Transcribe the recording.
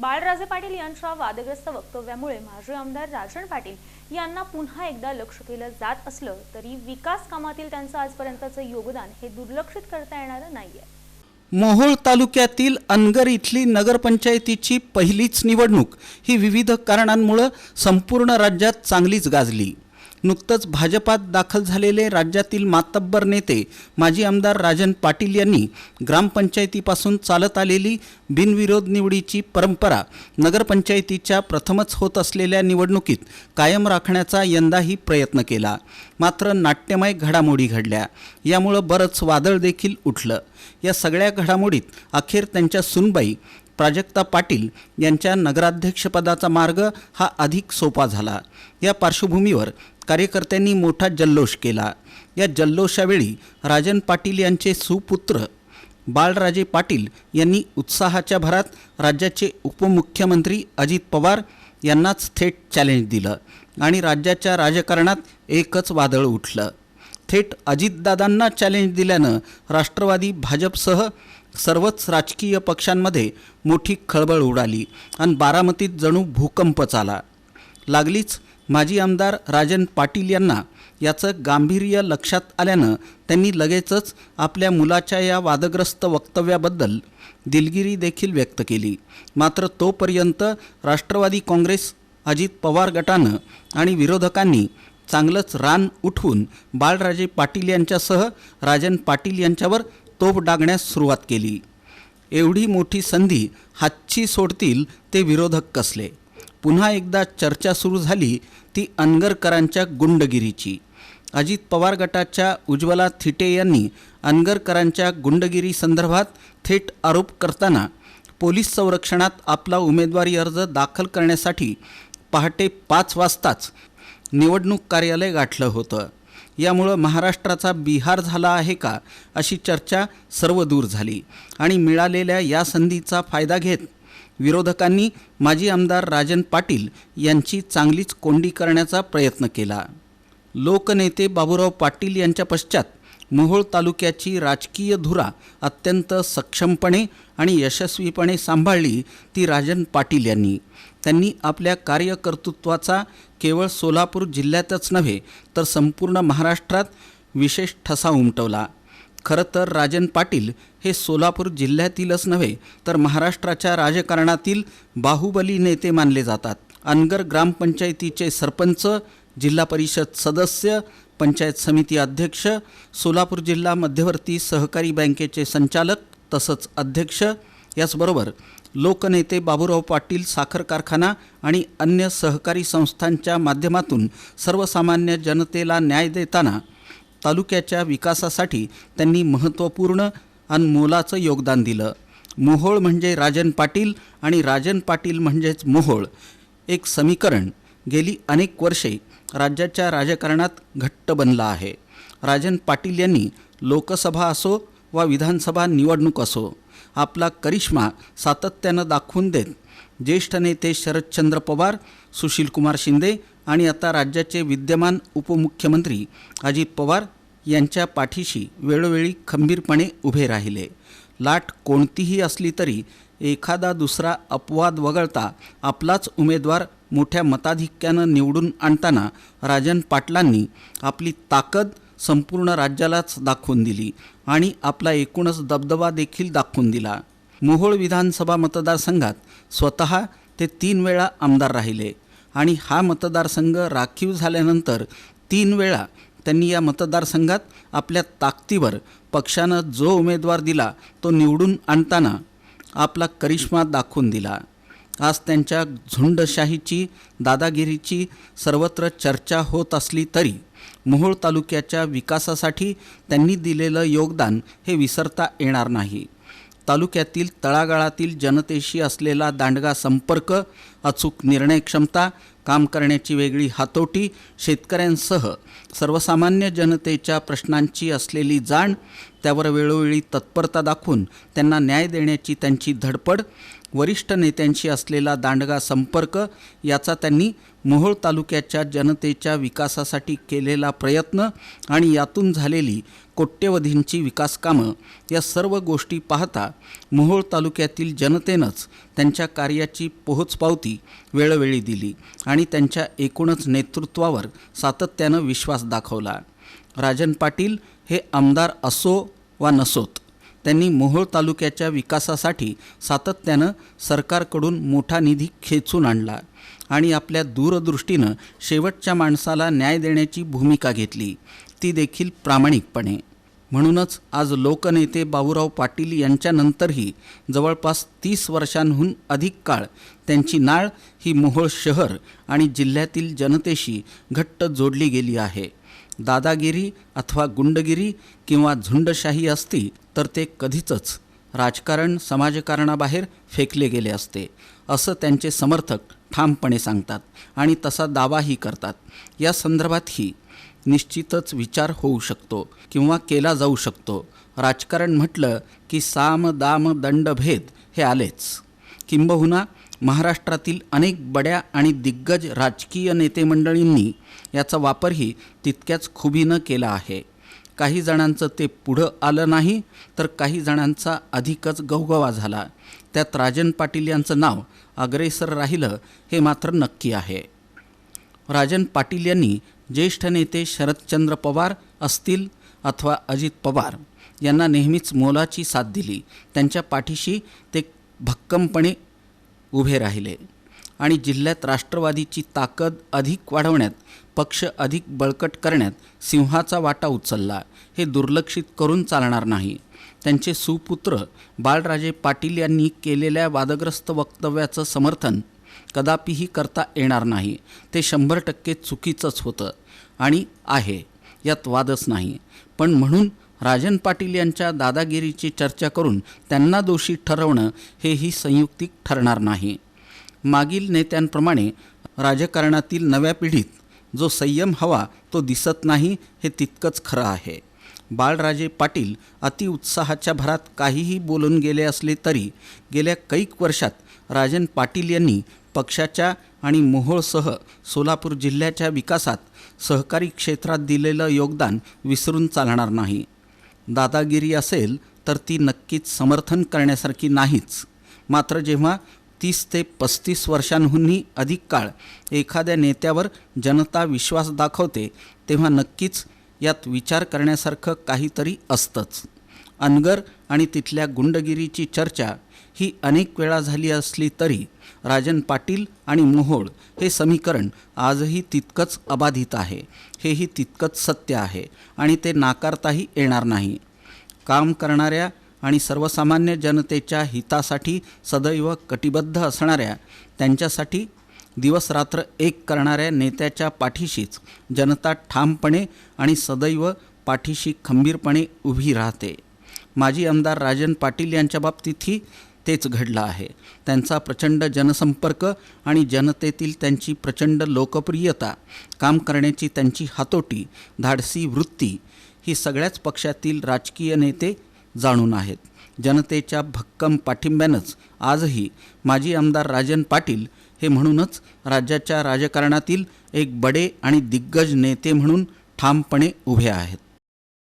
बाळराजे पाटील यांच्या वादग्रस्त वक्तव्यामुळे माजी आमदार राजन पाटील यांना पुन्हा एकदा लक्ष केलं जात असलं तरी विकास कामातील त्यांचं आजपर्यंतचं योगदान हे दुर्लक्षित करता येणारं नाहीये. मोहोळ तालुक्यातील अनगर इथली नगरपंचायतीची पहिलीच निवडणूक ही विविध कारणांमुळं संपूर्ण राज्यात चांगलीच गाजली. नुकतंच भाजपात दाखल झालेले राज्यातील मातब्बर नेते माजी आमदार राजन पाटील यांनी ग्रामपंचायतीपासून चालत आलेली बिनविरोध निवडीची परंपरा नगरपंचायतीच्या प्रथमच होत असलेल्या निवडणुकीत कायम राखण्याचा यंदाही प्रयत्न केला. मात्र नाट्यमय घडामोडी घडल्या. यामुळं बरंच वादळ देखील उठलं. या सगळ्या घडामोडीत अखेर त्यांच्या सुनबाई प्राजक्ता पाटील यांच्या नगराध्यक्षपदाचा मार्ग हा अधिक सोपा झाला. या पार्श्वभूमीवर कार्यकर्त्यांनी मोठा जल्लोष केला. या जल्लोषावेळी राजन पाटील यांचे सुपुत्र बाळराजे पाटील यांनी उत्साहाच्या भरात राज्याचे उपमुख्यमंत्री अजित पवार यांनाच थेट चॅलेंज दिलं आणि राज्याच्या राजकारणात एकच वादळ उठलं. थेट अजितदादांना चॅलेंज दिल्यानं राष्ट्रवादी भाजपसह सर्वच राजकीय पक्षांमध्ये मोठी खळबळ उडाली आणि बारामतीत जणू भूकंपच आला लागलीच माजी आमदार राजन पाटील यांना याचं गांभीर्य लक्षात आल्यानं त्यांनी लगेचच आपल्या मुलाच्या या वादग्रस्त वक्तव्याबद्दल दिलगिरी देखील व्यक्त केली. मात्र तोपर्यंत राष्ट्रवादी काँग्रेस अजित पवार गटानं आणि विरोधकांनी चांगलंच रान उठवून बाळराजे पाटील यांच्यासह राजन पाटील यांच्यावर तोफ डागण्यास सुरुवात केली. एवढी मोठी संधी हातची सोडतील ते विरोधक कसले? पुन्हा एकदा चर्चा सुरू झाली ती अनगरकरांच्या गुंडगिरीची. अजित पवार गटाच्या उज्ज्वला थिटे यांनी अनगरकरांच्या गुंडगिरी संदर्भात थेट आरोप करताना पोलीस संरक्षणात आपला उमेदवारी अर्ज दाखल करण्यासाठी पहाटे पाच वाजताच निवडणूक कार्यालय गाठलं होतं. यामुळं महाराष्ट्राचा बिहार झाला आहे का अशी चर्चा सर्व दूर झाली. आणि मिळालेल्या या संधीचा फायदा घेत विरोधकांनी माजी आमदार राजन पाटील यांची चांगलीच कोंडी करण्याचा प्रयत्न केला. लोकनेते बाबूराव पाटील यांच्या पश्चात मोहोळ तालुक्याची राजकीय धुरा अत्यंत सक्षमपणे आणि यशस्वीपणे सांभाळली ती राजन पाटील यांनी. त्यांनी आपल्या कार्यकर्तृत्वाचा केवळ सोलापूर जिल्ह्यातच नव्हे तर संपूर्ण महाराष्ट्रात विशेष ठसा उमटवला. खरं तर राजन पाटील हे सोलापूर जिल्ह्यातीलच नव्हे तर महाराष्ट्राच्या राजकारणातील बाहुबली नेते मानले जातात. अनगर ग्रामपंचायतीचे सरपंच जिल्हा परिषद सदस्य पंचायत समिती अध्यक्ष सोलापूर जिल्हा मध्यवर्ती सहकारी बँकेचे संचालक तसंच अध्यक्ष याचबरोबर लोकनेते बाबूराव पाटील साखर कारखाना आणि अन्य सहकारी संस्थांच्या माध्यमातून सर्वसामान्य जनतेला न्याय देताना तालुक्याच्या विकासासाठी त्यांनी महत्त्वपूर्ण आणि मोलाचं योगदान दिलं. मोहोळ म्हणजे राजन पाटील आणि राजन पाटील म्हणजेच मोहोळ. एक समीकरण. गेली अनेक वर्षे राज्याच्या राजकारणात घट्ट बनला आहे. राजन पाटील यांनी लोकसभा असो वा विधानसभा निवडणूक असो आपला करिश्मा सातत्यानं दाखवून देत ज्येष्ठ नेते शरदचंद्र पवार सुशीलकुमार शिंदे आणि आता राज्याचे विद्यमान उपमुख्यमंत्री अजित पवार यांच्या पाठीशी वेळोवेळी खंबीरपणे उभे राहिले. लाट कोणतीही असली तरी एखादा दुसरा अपवाद वगळता आपलाच उमेदवार मोठ्या मताधिक्यानं निवडून आणताना राजन पाटलांनी आपली ताकद संपूर्ण राज्यालाच दाखवून दिली आणि आपला एकूणच दबदबा देखील दाखवून दिला. मोहोळ विधानसभा मतदारसंघात स्वतः ते तीन वेळा आमदार राहिले आणि हा मतदारसंघ राखीव झाल्यानंतर तीन वेळा त्यांनी या मतदारसंघात आपल्या ताकदीवर पक्षानं जो उमेदवार दिला तो निवडून आणताना आपला करिश्मा दाखवून दिला. आज त्यांच्या झुंडशाहीची दादागिरीची सर्वत्र चर्चा होत असली तरी मोहोळ तालुक्याच्या विकासासाठी त्यांनी दिलेलं योगदान हे विसरता येणार नाही. तालुक्यातील तळागाळातील जनतेशी असलेला दांडगा संपर्क अचूक निर्णय क्षमता काम करण्याची वेगळी हातोटी शेतकऱ्यांसह सर्वसामान्य जनतेच्या प्रश्नांची असलेली जाण त्यावर वेळोवेळी तत्परता दाखवून त्यांना न्याय देण्याची त्यांची धडपड वरिष्ठ नेत्यांशी असलेला दांडगा संपर्क याचा त्यांनी मोहोळ तालुक्याच्या जनतेच्या विकासासाठी केलेला प्रयत्न आणि यातून झालेली कोट्यवधींची विकासकामं या सर्व गोष्टी पाहता मोहोळ तालुक्यातील जनतेनंच त्यांच्या कार्याची पोहोचपावती वेळोवेळी दिली आणि त्यांच्या एकूणच नेतृत्वावर सातत्यानं विश्वास दाखवला. राजन पाटील हे आमदार असो वा नसोत त्यांनी मोहोळ तालुक्याच्या विकासासाठी सातत्यानं सरकारकडून मोठा निधी खेचून आणला आणि आपल्या दूरदृष्टीनं शेवटच्या माणसाला न्याय देण्याची भूमिका घेतली. ती देखील प्रामाणिकपणे. म्हणूनच आज लोकनेते बाबूराव पाटील यांच्यानंतरही जवळपास तीस वर्षांहून अधिक काळ त्यांची नाळ ही मोहोळ शहर आणि जिल्ह्यातील जनतेशी घट्ट जोडली गेली आहे. दादागिरी अथवा गुंडगिरी किंवा झुंडशाही असती तर ते कधीचच राजकारण समाजकारणाबाहेर फेकले गेले असते असं त्यांचे समर्थक ठामपणे सांगतात आणि तसा दावाही करतात. या संदर्भातही निश्चितच विचार होऊ शकतो किंवा केला जाऊ शकतो. राजकारण म्हटलं की साम दाम दंडभेद हे आलेच. किंबहुना महाराष्ट्रातील अनेक बड्या आणि दिग्गज राजकीय नेते मंडळींनी याचा वापरही तितक्याच खुबीनं केला आहे. काही जणांचं ते पुढं आलं नाही तर काही जणांचा अधिकच गवगवा झाला. त्यात राजन पाटील यांचं नाव अग्रेसर राहिलं हे मात्र नक्की आहे. राजन पाटील यांनी ज्येष्ठ नेते शरदचंद्र पवार असतील अथवा अजित पवार यांना नेहमीच मोलाची साथ दिली. त्यांच्या पाठीशी ते भक्कमपणे उभे राहिले. आणि जिल्ह्यात राष्ट्रवादीची ताकद अधिक वाढवण्यात पक्ष अधिक बळकट करण्यात सिंहाचा वाटा उचलला. हे दुर्लक्षित करून चालणार नाही. त्यांचे सुपुत्र बाळराजे पाटील यांनी केलेल्या वादग्रस्त वक्तव्याचं समर्थन कदापिही करता येणार नाही. ते शंभर टक्के चुकीचंच होतं. आणि आहे यात वादच नाही. पण म्हणून राजन पाटील यांच्या दादागिरीची चर्चा करून त्यांना दोषी ठरवणं हेही संयुक्तिक ठरणार नाही. मागील नेत्यांप्रमाणे राजकारणातील नव्या पिढीत जो संयम हवा तो दिसत नाही हे तितकंच खरं आहे. बाळराजे पाटील अतिउत्साहाच्या भरात काहीही बोलून गेले असले तरी गेल्या कैक वर्षात राजन पाटील यांनी पक्षाच्या आणि मोहोळसह सोलापूर जिल्ह्याच्या विकासात सहकारी क्षेत्रात दिलेलं योगदान विसरून चालणार नाही. दादागिरी असेल तर ती नक्कीच समर्थन करण्यासारखी नाहीच. मात्र जेव्हा तीस ते पस्तीस वर्षांहूनही अधिक काळ एखाद्या नेत्यावर जनता विश्वास दाखवते तेव्हा नक्कीच यात विचार करण्यासारखं काहीतरी असतंच. अनगर आणि तिथल्या गुंडगिरीची चर्चा ही अनेक वेळा झाली असली तरी राजन पाटील आणि मोहोळ हे समीकरण आजही तितकंच अबाधित आहे. हेही तितकंच सत्य आहे आणि ते नाकारताही येणार नाही. काम करणाऱ्या आणि सर्वसामान्य जनतेच्या हितासाठी सदैव कटिबद्ध असणाऱ्या त्यांच्यासाठी दिवसरात्र एक करणाऱ्या नेत्याच्या पाठीशीच जनता ठामपणे आणि सदैव पाठीशी खंबीरपणे उभी राहते. माजी आमदार राजन पाटील यांच्या बाबतीतही तेच घडलं आहे. त्यांचा प्रचंड जनसंपर्क आणि जनतेतील त्यांची प्रचंड लोकप्रियता काम करण्याची त्यांची हातोटी धाडसी वृत्ती ही सगळ्याच पक्षातील राजकीय नेते जाणून आहेत. जनतेच्या भक्कम पाठिंब्यानंच आजही माजी आमदार राजन पाटील हे म्हणूनच राज्याच्या राजकारणातील एक बडे आणि दिग्गज नेते म्हणून ठामपणे उभे आहेत.